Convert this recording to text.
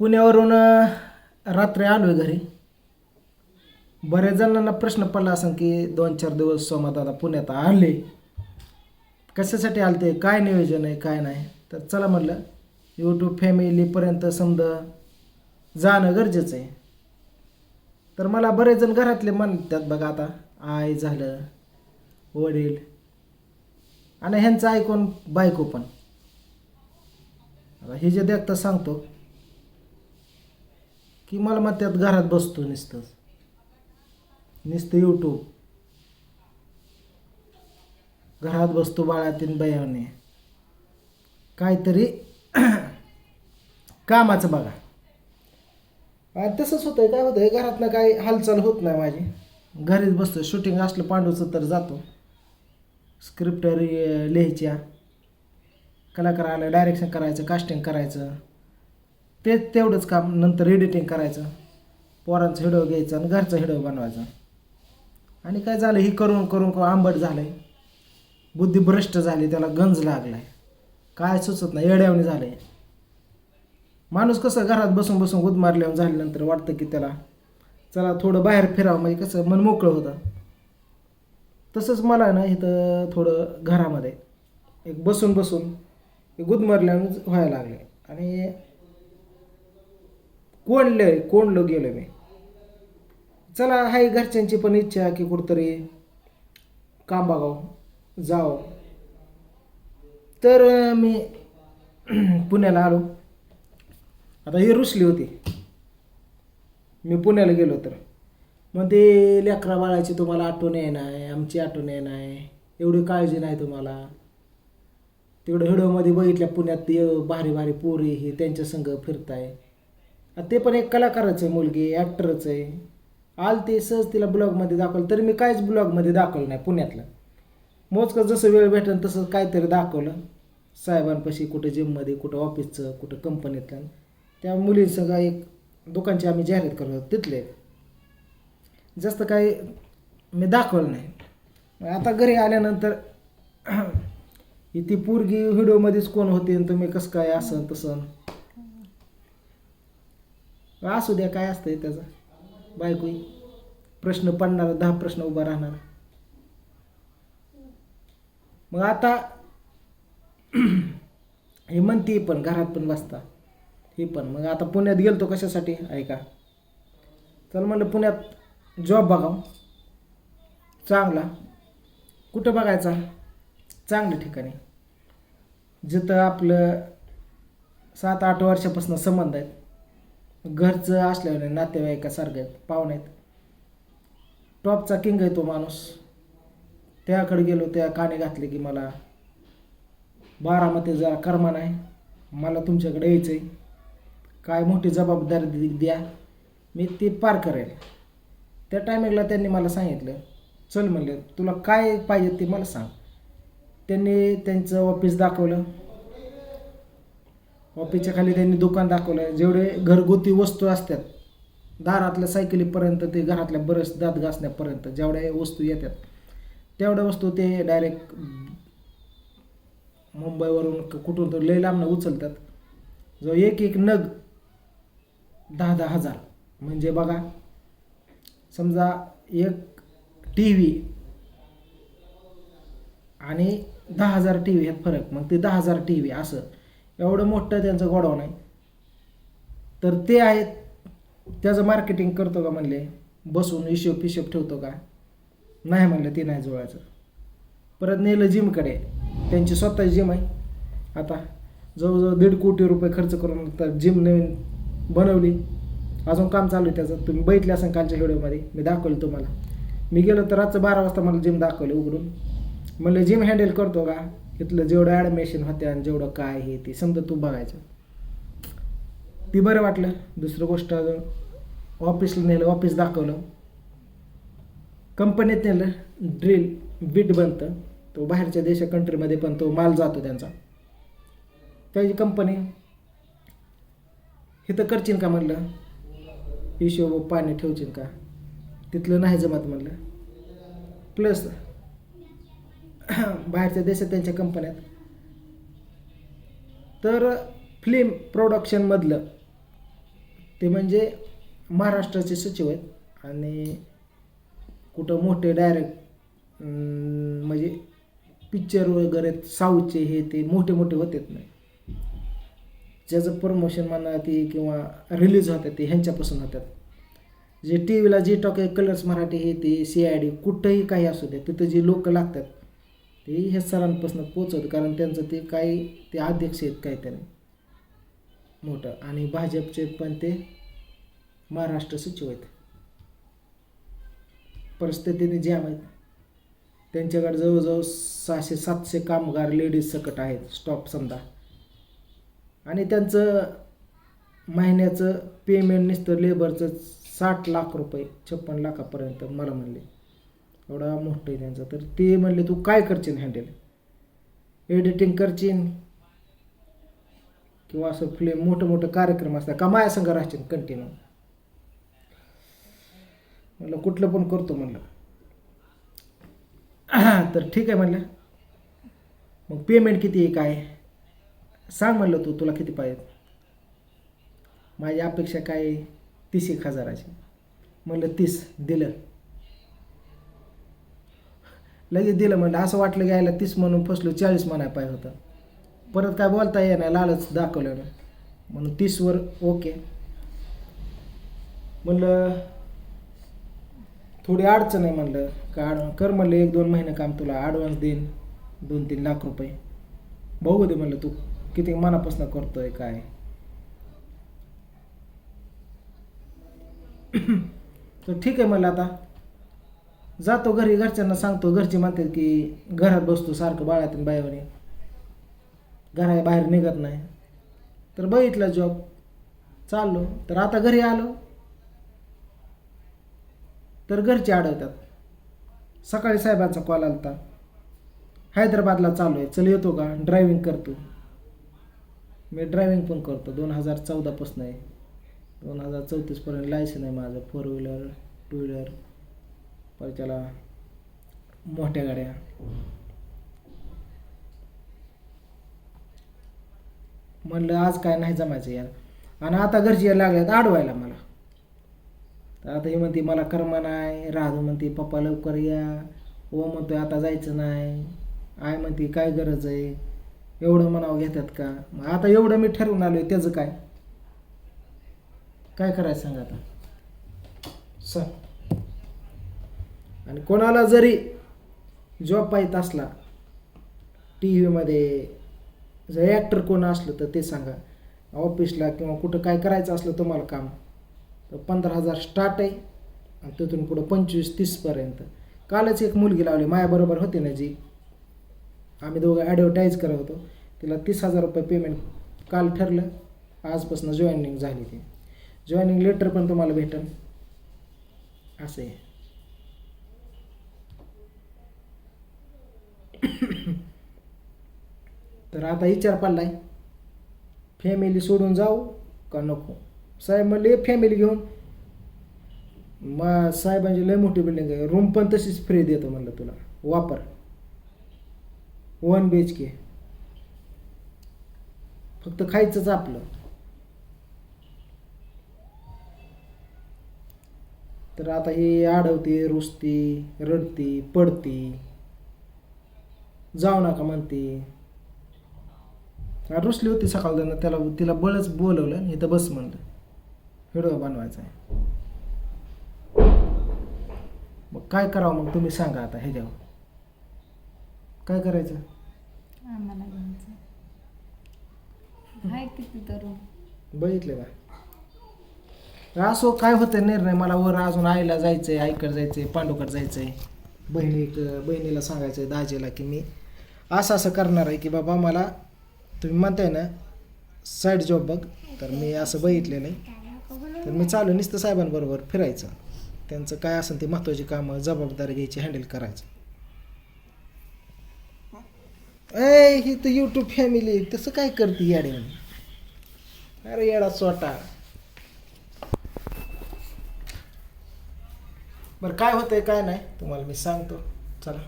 पुण्यावरून रात्री आलो आहे घरी. बऱ्याच जणांना प्रश्न पडला असं की दोन चार दिवस सोमादादा पुण्यात आले. कशासाठी आलते? काय नियोजन आहे? काय नाही? तर चला म्हटलं यूट्यूब फॅमिलीपर्यंत समजा जाणं गरजेचं आहे. तर मला बरेच जण घरातले म्हणतात बघा आता आई झालं वडील आणि ह्यांचं ऐकून बायको पण. हे जे देखता सांगतो की मला मग त्यात घरात बसतो नुसतंच. नुसतं यूट्यूब घरात बसतो बाळातीन बयाने. काहीतरी कामाचं बघा. आणि तसंच होतंय काय होतंय घरातनं काही हालचाल होत नाही माझी. घरीच बसतो शूटिंग असलं पांडूचं तर जातो. स्क्रिप्ट लिहायच्या. कलाकार आलं डायरेक्शन करायचं कास्टिंग करायचं. तेच तेवढंच काम नंतर एडिटिंग करायचं. पोरांचा हिडो घ्यायचा आणि घरचा हिडो बनवायचा. आणि काय झालं ही करून करून करून आंबट झालं आहे बुद्धी भ्रष्ट झाली त्याला गंज लागला आहे काय सुचत नाही येड्यावणी झालं आहे माणूस कसं घरात बसून बसून गुद मारल्यावर झाल्यानंतर वाटतं की त्याला चला थोडं बाहेर फिरावं म्हणजे कसं मन मोकळं होतं. तसंच मला ना इथं थोडं घरामध्ये एक बसून बसून गुद मारल्यावर व्हायला लागले आणि कोणले कोणलो गेलो मी? चला हाय घरच्यांची पण इच्छा की कुठंतरी काम बघाव जावं. तर मी पुण्याला आलो. आता ही रुसली होती. मी पुण्याला गेलो तर. मग ते लेकरा बाळाची तुम्हाला आठवण येणार आमची आठवण आहे एवढी काळजी नाही तुम्हाला? तिकडं व्हिडिओमध्ये बघितल्या पुण्यात ते भारी भारी पोरी हे त्यांच्या संग फिरताय. ते पण एक कलाकारच आहे मुलगी ॲक्टरच आहे. आल ते सहज तिला ब्लॉगमध्ये दाखवलं. तरी मी काहीच ब्लॉगमध्ये दाखवलं नाही पुण्यातलं. मोजकं जसं वेळ भेटेल तसं काहीतरी दाखवलं. साहेबांपाशी कुठं जिममध्ये कुठं ऑफिसचं कुठं कंपनीतलं त्या मुलींसंग एक दुकानची आम्ही जाहिरात करत होतो तिथले. जास्त काही मी दाखवलं नाही. आता घरी आल्यानंतर ही ती पोरगी व्हिडिओमध्येच कोण होते तुम्ही कसं काय असं तसं? असू द्या काय असतंय त्याचं. बायको प्रश्न पडणार दहा प्रश्न उभा राहणार. मग आता हे म्हणते पण घरात पण बसता. हे पण. मग आता पुण्यात गेलतो कशासाठी? ऐका. चल म्हणलं पुण्यात जॉब बघाव. चांगला. कुठं बघायचा? चांगल्या ठिकाणी. जिथं आपलं सात आठ वर्षापासून संबंध आहेत. घरचं असल्याने नातेवाईकासारखं आहेत पाहुणे आहेत. टॉपचा किंग आहे तो माणूस. त्याकडे गेलो त्या काने घातले की मला बारामती जरा कर्मा नाही मला तुमच्याकडे यायचं आहे काय मोठी जबाबदारी द्या. मी ती पार करेल त्या टायमिंगला त्यांनी मला सांगितलं. चल म्हणलं तुला काय पाहिजे ते मला सांग. त्यांनी त्यांचं ऑफिस दाखवलं. ऑफिसच्या खाली त्यांनी दुकान दाखवलं जेवढे घरगुती वस्तू असतात दारातल्या सायकलीपर्यंत ते घरातल्या बरेच दात घासण्यापर्यंत जेवढ्या वस्तू येतात तेवढ्या वस्तू ते डायरेक्ट मुंबईवरून कुठून तर लय लांबनं उचलतात. जो एक एक नग दहा दहा हजार. म्हणजे बघा समजा एक टी व्ही आणि दहा हजार टी व्ही ह्यात फरक. मग ते दहा हजार टी व्ही असं. एवढं मोठं त्यांचं गोडाऊन आहे. तर ते आहेत त्याचं मार्केटिंग करतो का म्हणले? बसून हिशोब पिशोब ठेवतो का? नाही म्हणलं ते नाही जुळायचं. परत नेलं जिमकडे. त्यांची स्वतःची जिम आहे. आता जवळजवळ दीड कोटी रुपये खर्च करून तर जिम नवीन बनवली. अजून काम चालू आहे त्याचं. तुम्ही बघितले असेल कालच्या व्हिडिओमध्ये. मी दाखवलं तुम्हाला. मी गेलो तर रातचं बारा वाजता मला जिम दाखवली उघडून. म्हणलं जिम हँडल करतो का? इथलं जेवढं ॲडमिशन होत्या आणि जेवढं काय हे ते समजा तू बघायचं. ती बरं वाटलं. दुसरं गोष्ट अजून ऑफिसला नेलं ऑफिस दाखवलं. कंपनीत नेलं. ड्रिल बीट बनतं. तो बाहेरच्या देशा कंट्रीमध्ये पण तो माल जातो त्यांचा. त्याची कंपनी इथं करशील का म्हणलं? हिशोब पाणी ठेवशील का? तिथलं नाही जमत म्हणलं. प्लस बाहेरच्या देशात त्यांच्या कंपन्यात. तर फिल्म प्रोडक्शनमधलं ते म्हणजे महाराष्ट्राचे सचिव आहेत आणि कुठं मोठे डायरेक्ट म्हणजे पिक्चर वगैरे साऊथचे हे ते मोठे मोठे होतेत नाही ज्याचं प्रमोशन म्हणा ते किंवा रिलीज होतात ते ह्यांच्यापासून होतात जे टी व्हीला जे टॉक कलर्स मराठी हे ते सी आय डी कुठंही काही असू दे तिथं जे लोक लागतात ते ह्या सरांपासून पोचवत कारण त्यांचं ते काही ते अध्यक्ष आहेत काय त्याने मोठं. आणि भाजपचे पण ते महाराष्ट्र सचिव आहेत. परिस्थितीने जॅम आहेत त्यांच्याकडे जवळजवळ सहाशे सातशे कामगार लेडीज सकट आहेत स्टॉप समजा. आणि त्यांचं महिन्याचं पेमेंट नुसतं लेबरचं साठ लाख रुपये छप्पन लाखापर्यंत मला म्हणले. एवढा मोठं आहे त्यांचं. तर ते म्हणले तू काय करशील हँडल एडिटिंग करशील. किंवा असं फिल्म मोठं मोठं कार्यक्रम असतात का माया संघ राहशील कंटिन्यू म्हणलं कुठलं पण करतो म्हणलं. तर ठीक आहे म्हणलं. मग पेमेंट किती आहे काय? सांग म्हणलं तू तुला किती पाहिजे माझी अपेक्षा काय तीस एक हजाराची. म्हणलं तीस दिलं. लगेच दिलं म्हणलं असं वाटलं घ्यायला तीस म्हणून फसलो चाळीस म्हणाय पाहिजे होतं. परत काय बोलता येणार लालच दाखवलं ना. म्हणून तीसवर ओके. म्हणलं थोडी अडचण आहे म्हणलं का अड कर म्हणलं एक दोन महिने काम तुला ॲडव्हान्स देईन दोन तीन लाख रुपये. बघू दे म्हणलं तू किती मनापासून करतोय काय. तर ठीक आहे म्हणलं आता. जातो घरी घरच्यांना सांगतो घरचे म्हणतात की घरात बसतो सारखं बाळातून बायावणी घरा बाहेर निघत नाही. तर बघितला जॉब चाललो. तर आता घरी आलो. तर घरचे अडवतात सकाळी साहेबांचा कॉल आला होता हैदराबादला चालू आहे. चल येतो का? ड्रायव्हिंग करतो. मी ड्रायव्हिंग पण करतो. दोन हजार चौदापासून आहे. दोन हजार चौतीसपर्यंत लायसन आहे माझं. फोर व्हीलर टू व्हीलर परत त्याला मोठ्या गाड्या. म्हणलं आज काय नाही जमायचं यार. आणि आता घरची यायला लागल्यात अडवायला मला. तर आता ही म्हणते मला कर्म नाही. राहू म्हणते पप्पा लवकर या. ओ म्हणतोय आता जायचं नाही. आय म्हणते काय गरज आहे? एवढं म्हणावं घेतात का? मग आता एवढं मी ठरवून आलो आहे त्याचं काय? काय करायचं सांग आता? सांग. आणि कोणाला जरी जॉब पाहिजे असला टी व्हीमध्ये जर ॲक्टर कोण असलं तर ते सांगा. ऑफिसला किंवा कुठं काय करायचं असलं तुम्हाला काम तर पंधरा हजार स्टार्ट आहे आणि तिथून पुढं पंचवीस तीसपर्यंत कालच एक मुलगी लावली माझ्याबरोबर होती ना जी. आम्ही दोघं ॲडव्हर्टाईज करत होतो. तिला तीस हजार रुपये पेमेंट काल ठरलं. आजपासून जॉईनिंग झाली ती. जॉईनिंग लेटर पण तुम्हाला भेटेल असं आहे. तर आता विचार पडलाय. फॅमिली सोडून जाऊ का नको? साहेब म्हणले फॅमिली घेऊन. मग साहेबांची लय मोठी बिल्डिंग आहे. रूम पण तशीच फ्री देतो म्हणलं तुला. वापर. वन बी एच के फक्त खायचंच आपलं. तर आता ही आडवते रुसती रडती पडती. जाऊ नका म्हणते. रुसली होती सकाळ त्याला तिला बळच बोलवलं आणि इथं बस म्हणलं. व्हिडिओ बनवायचा आहे. मग काय करावं मग तुम्ही सांगा आता ह्याच्यावर. काय करायचं? आम्हाला घ्यायचं हाय किती तरुण. बघितलं का? असो काय होतं निर्णय मला वर अजून आईला जायचंय आईकडे जायचंय पांडूकडे जायचंय. बहिणी बहिणीला सांगायचंय दाजेला की मी असं असं करणार आहे की बाबा मला तुम्ही म्हणताय ना साईड जॉब बघ. तर मी असं बघितलेलं आहे. तर मी चालू नुसतं साहेबांबरोबर फिरायचं. त्यांचं काय असेल ते महत्त्वाची कामं जबाबदारी घ्यायची हँडल करायचं. ए ही तर यूट्यूब फॅमिली तसं काय करते याडे अरे येडा सोटा बरं काय होतंय काय नाही तुम्हाला मी सांगतो. चला.